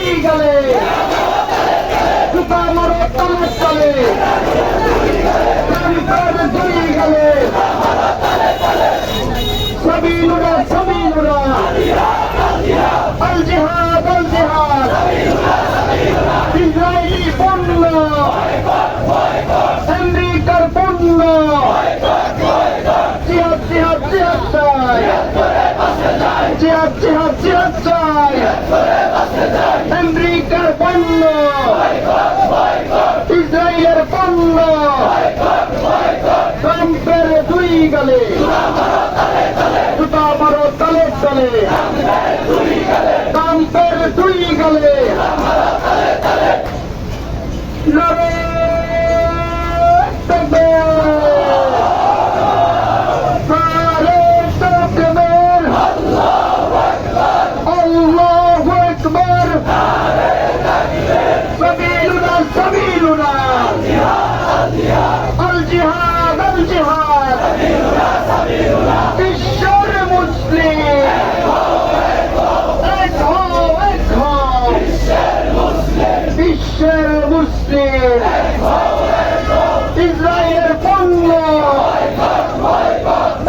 দুই গেলে। জুতা মারো তলে তলে কানপার দুই গেলে। সবিনুরা সবিনুরা আল জিহাদ আল জিহাদ। ইসরায়েলি পণ্য আমেরিকার পণ্য জিহাদ জিহাদ জিহাদ জিহাদ জিহাদ আমেরিকার পণ্য। ইসরায়েলের পণ্য। ট্রাম্পের দুই গালে। দুটা মারো তালে তালে ট্রাম্পের দুই গেলে। ইসরায়েলের পণ্য।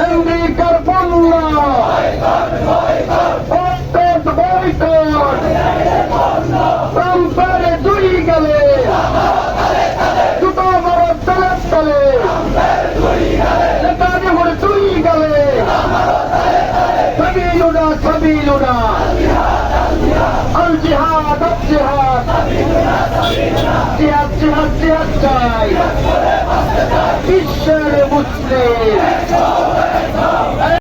আমেরিকার পণ্য। Boycott boycott. ট্রাম্পের দুই গেলে। দুটো বড় তলে তলে নেতাজিপুর দুই গেলে। সবিলুনা সবিলুনা। আল জিহাদ আল জিহাদ জিহাদ জিহাদ জিহাদ চাই